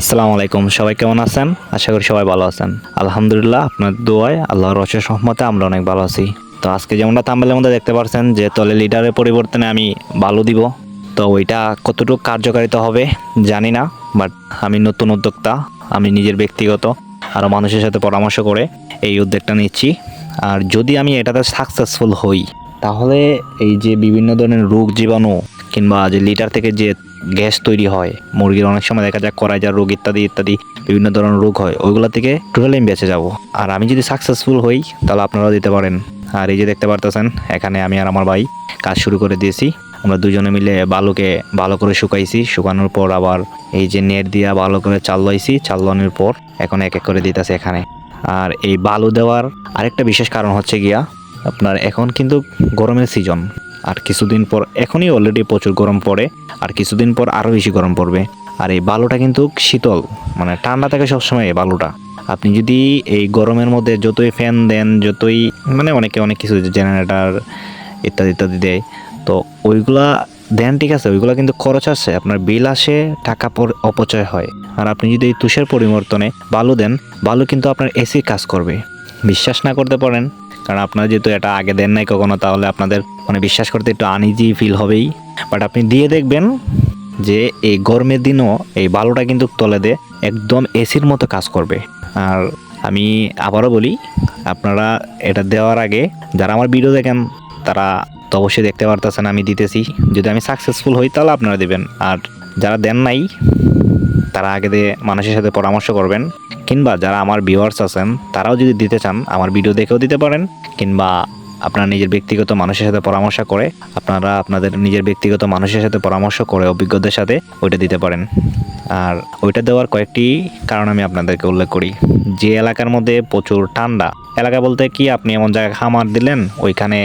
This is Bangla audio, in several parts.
আসসালামু আলাইকুম। সবাই কেমন আছেন? আশা করি সবাই ভালো আছেন। আলহামদুলিল্লাহ, আপনার দোয়ায় আল্লাহর রসের সহমতে আমরা অনেক ভালো আছি। তো আজকে যেমনটা তাম্বেলের মধ্যে দেখতে পাচ্ছেন যে তলে লিডারের পরিবর্তনে আমি বালু দিব। তো ওইটা কতটুকু কার্যকারিতা হবে জানি না, বাট আমি নতুন উদ্যোক্তা, আমি নিজের ব্যক্তিগত আরও মানুষের সাথে পরামর্শ করে এই উদ্যোগটা নিচ্ছি। আর যদি আমি এটাতে সাকসেসফুল হই, তাহলে এই যে বিভিন্ন ধরনের রোগ জীবাণু কিংবা যে লিটার থেকে যে গ্যাস তৈরি হয়। মুরগির অনেক সময় দেখা যায় যার রোগ ইত্যাদি ইত্যাদি, বিভিন্ন ধরনের রোগ হয়। ওইগুলো থেকে টোটালি আমি বেঁচে যাব। আর আমি যদি সাকসেসফুল হই, তাহলে আপনারাও দিতে পারেন। আর এই যে দেখতে পারতেছেন, এখানে আমি আর আমার ভাই কাজ শুরু করে দিয়েছি। আমরা দুজনে মিলে বালুকে ভালো করে শুকাইছি। শুকানোর পর আবার এই যে নেট দিয়া ভালো করে চাল লইছি। চাল লানোর পর এখন এক এক করে দিতেছে এখানে। আর এই বালু দেওয়ার আরেকটা বিশেষ কারণ হচ্ছে গিয়া, আপনার এখন কিন্তু গরমের সিজন আর কিছুদিন পর এখনই অলরেডি প্রচুর গরম পড়ে, আর কিছুদিন পর আরও বেশি গরম পড়বে। আর এই বালুটা কিন্তু শীতল মানে ঠান্ডা থাকে সবসময় এই বালুটা। আপনি যদি এই গরমের মধ্যে যতই ফ্যান দেন, যতই মানে অনেকে অনেক কিছু জেনারেটার ইত্যাদি ইত্যাদি দেয়, তো ওইগুলা দেন ঠিক আছে, ওইগুলা কিন্তু খরচ আছে, আপনার বিল আসে, টাকা অপচয় হয়। আর আপনি যদি এই তুষের পরিবর্তনে বালু দেন, বালু কিন্তু আপনার এসি কাজ করবে। বিশ্বাস না করতে পারেন কারণ আপনারা যেহেতু এটা আগে দেন নাই কখনো, তাহলে আপনাদের মানে বিশ্বাস করতে একটু আনইজি ফিল হবেই। বাট আপনি দিয়ে দেখবেন যে এই গরমের দিনও এই বালুটা কিন্তু তলে দে একদম এসির মতো কাজ করবে। আর আমি আবারও বলি, আপনারা এটা দেওয়ার আগে, যারা আমার ভিডিও দেখেন, তারা তো অবশ্যই দেখতে পারতেছেন, আমি দিতেছি। যদি আমি সাকসেসফুল হই, তাহলে আপনারা দেবেন। আর যারা দেন নাই, তারা আগে দিয়ে মানুষের সাথে পরামর্শ করবেন। কিংবা যারা আমার ভিউয়ার্স আছেন, তারাও যদি দিতে চান, আমার ভিডিও দেখেও দিতে পারেন, কিংবা আপনার নিজের ব্যক্তিগত মানুষের সাথে পরামর্শ করে, আপনারা আপনাদের নিজের ব্যক্তিগত মানুষের সাথে পরামর্শ করে অভিজ্ঞদের সাথে ওইটা দিতে পারেন। আর ওইটা দেওয়ার কয়েকটি কারণ আমি আপনাদেরকে উল্লেখ করি। যে এলাকার মধ্যে প্রচুর ঠান্ডা, এলাকা বলতে কি আপনি এমন জায়গায় খামার দিলেন, ওইখানে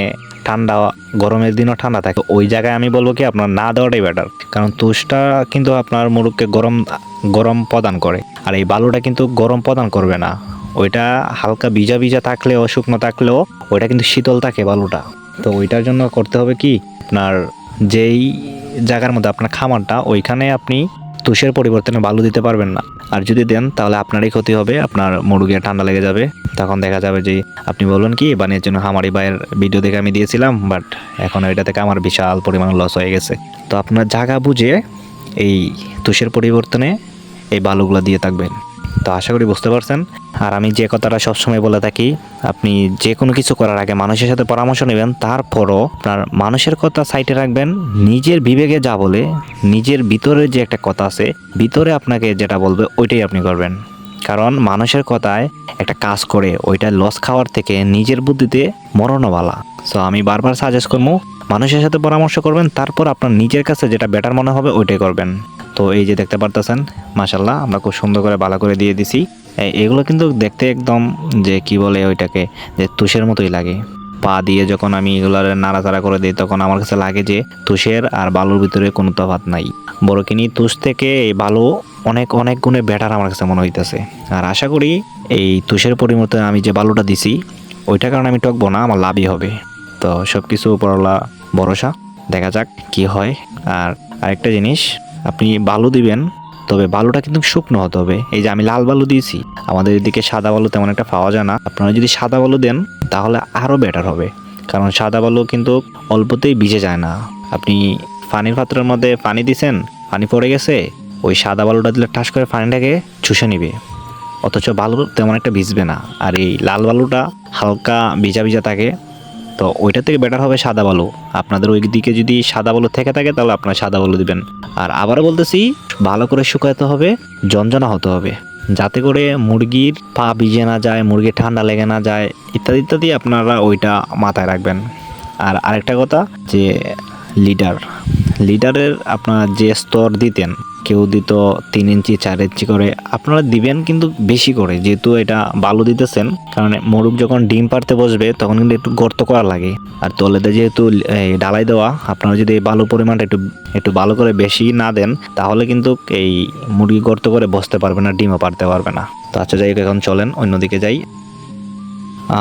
ঠান্ডা, গরমের দিনও ঠান্ডা থাকে। ওই জায়গায় আমি বলব কি, আপনার না দেওয়াটাই বেটার কারণ তুষটা কিন্তু আপনার মুরুখকে গরম গরম প্রদান করে। আর এই বালুটা কিন্তু গরম প্রদান করবে না। ওইটা হালকা ভিজা ভিজা থাকলেও, শুকনো থাকলেও, ওইটা কিন্তু শীতল থাকে বালুটা। তো ওইটার জন্য করতে হবে কি, আপনার যেই জায়গার মধ্যে আপনার খামারটা, ওইখানে আপনি তুষের পরিবর্তনে বালু দিতে পারবেন না। আর যদি দেন, তাহলে আপনারই ক্ষতি হবে, আপনার মুরগি ঠান্ডা লেগে যাবে। তখন দেখা যাবে যে, আপনি বলবেন কি বানিয়ে জন্য হামারি ভাইয়ের ভিডিও দেখে আমি দিয়েছিলাম বাট এখন ওইটা থেকে আমার বিশাল পরিমাণ লস হয়ে গেছে। তো আপনার জায়গা বুঝে এই তুষের পরিবর্তনে এই বালুগুলো দিয়ে থাকবেন। তো আশা করি বুঝতে পারছেন। আর আমি যে কথাটা সবসময় বলে থাকি, আপনি যে কোনো কিছু করার আগে মানুষের সাথে পরামর্শ নেবেন, তারপরও আপনার মানুষের কথা সাইটে রাখবেন, নিজের বিবেকে যা বলে, নিজের ভিতরে যে একটা কথা আছে, ভিতরে আপনাকে যেটা বলবে ওইটাই আপনি করবেন। কারণ মানুষের কথায় একটা কাজ করে, ওইটা লস খাওয়ার থেকে নিজের বুদ্ধিতে মরণবালা সো আমি বারবার সাজেস্ট করব, মানুষের সাথে পরামর্শ করবেন, তারপর আপনার নিজের কাছে যেটা বেটার মনে হবে, ওইটাই করবেন। তো এই যে দেখতে পারতেছেন মাসাল্লাহ আমরা খুব সুন্দর করে ভালো করে দিয়ে দিছি। এগুলো কিন্তু দেখতে একদম যে কি বলে ওইটাকে, যে তুষের মতোই লাগে। পা দিয়ে যখন আমি এগুলার নাড়াচাড়া করে দিই, তখন আমার কাছে লাগে যে তুষের আর বালুর ভিতরে কোনো তফাৎ নাই। বড় কিনি তুষ থেকে এই বালু অনেক অনেক গুণে বেটার আমার কাছে মনে হইতেছে। আর আশা করি এই তুষের পরিবর্তনে আমি যে বালুটা দিছি, ওইটার কারণে আমি টকবো না, আমার লাভই হবে। তো সব কিছু উপরওয়ালা ভরসা, দেখা যাক কি হয়। আর আরেকটা জিনিস, আপনি বালু দিবেন তবে বালুটা কিন্তু শুকনো হতে হবে। এই যে আমি লাল বালু দিয়েছি, আমাদের এদিকে সাদা বালু তেমন একটা পাওয়া যায় না। আপনারা যদি সাদা বালু দেন, তাহলে আরও বেটার হবে। কারণ সাদা বালু কিন্তু অল্পতেই ভিজে যায় না। আপনি পানির পাত্রের মধ্যে পানি দিছেন, পানি পড়ে গেছে, ওই সাদা বালুটা দিলে ঠাস করে পানিটাকে চুষে নিবে। অথচ বালু তেমন একটা ভিজবে না। আর এই লাল বালুটা হালকা ভিজা ভিজা থাকে তো ওইটা থেকে বেটার হবে সাদা বালু। আপনাদের ওই দিকে যদি সাদা বালু থেকে থাকে, তাহলে আপনারা সাদা বালু দিবেন। আর আবারও বলতেছি, ভালো করে শুকাতে হবে, জঞ্জনা হতে হবে। যাতে করে মুরগির পা ভিজে না যায়, মুরগির ঠান্ডা লেগে না যায়, ইত্যাদি ইত্যাদি আপনারা ওইটা মাথায় রাখবেন। আর আরেকটা কথা যে লিডার। লিডারের আপনারা যে স্তর দিতেন, কেউ দিত তিন ইঞ্চি, চার ইঞ্চি করে, আপনারা দিবেন কিন্তু বেশি করে। যেহেতু এটা বালু দিতেছেন, কারণ মোরগ যখন ডিম পারতে বসবে, তখন কিন্তু একটু গর্ত করা লাগে। আর তলেতে যেহেতু ডালাই দেওয়া, আপনারা যদি এই বালু পরিমাণটা একটু একটু ভালো করে বেশি না দেন, তাহলে কিন্তু এই মুরগি গর্ত করে বসতে পারবে না, ডিমও পারতে পারবে না। তো আচ্ছা যাই এখন চলেন, অন্যদিকে যাই।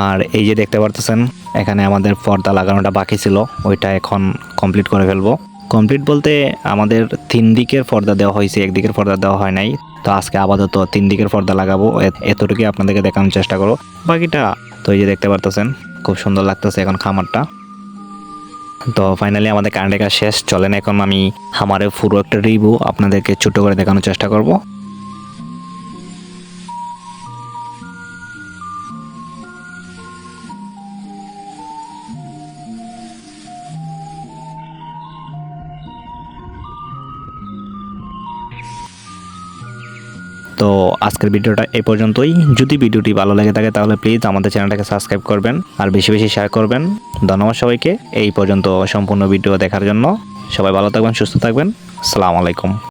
আর এই যে দেখতে পারতেছেন, এখানে আমাদের পর্দা লাগানোটা বাকি ছিল, ওইটা এখন কমপ্লিট করে ফেলব। কমপ্লিট বলতে আমাদের তিন দিকের পর্দা দেওয়া হয়েছে একদিকের পর্দা দেওয়া হয় নাই। তো আজকে আপাতত তিন দিকের পর্দা লাগাবো এতটুকুই আপনাদেরকে দেখানোর চেষ্টা করো। বাকিটা, তো এই যে দেখতে পারতেছেন, খুব সুন্দর লাগতেছে এখন খামারটা। তো ফাইনালি আমাদের কারেন্টের কাজ শেষ, চলেন এখন আমি আমারে পুরো একটা রিভিউ আপনাদেরকে ছোট করে দেখানোর চেষ্টা করব। তো আজকের ভিডিওটা এ পর্যন্তই। যদি ভিডিওটি ভালো লেগে থাকে তাহলে প্লিজ আমাদের চ্যানেলটাকে সাবস্ক্রাইব করবেন আর বেশি বেশি শেয়ার করবেন। ধন্যবাদ সবাইকে এই পর্যন্ত সম্পূর্ণ ভিডিও দেখার জন্য। সবাই ভালো থাকবেন, সুস্থ থাকবেন। সালাম আলাইকুম।